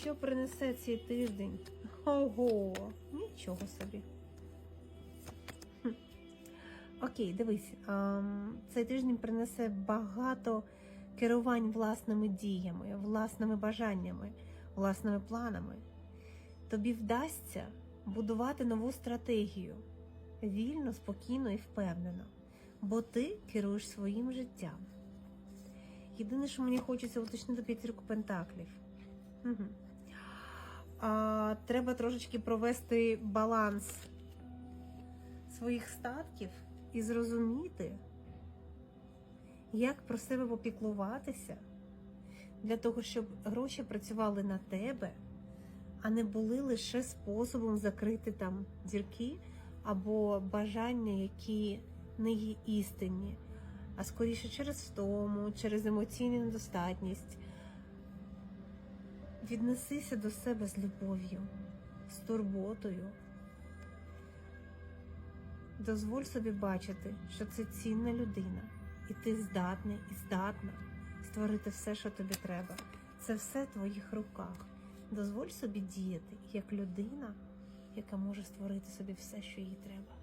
Що принесе цей тиждень? Ого, нічого собі. Хм. Окей, дивись, цей тиждень принесе багато керувань власними діями, власними бажаннями, власними планами. Тобі вдасться будувати нову стратегію вільно, спокійно і впевнено, бо ти керуєш своїм життям. Єдине, що мені хочеться уточнити п'ятірку пентаклів. Угу. А, треба трошечки провести баланс своїх статків і зрозуміти, як про себе попіклуватися для того, щоб гроші працювали на тебе, а не були лише способом закрити там дірки або бажання, які не є істинні, а скоріше через втому, через емоційну недостатність. Віднесися до себе з любов'ю, з турботою. Дозволь собі бачити, що це цінна людина, і ти здатний і здатна створити все, що тобі треба. Це все в твоїх руках. Дозволь собі діяти як людина, яка може створити собі все, що їй треба.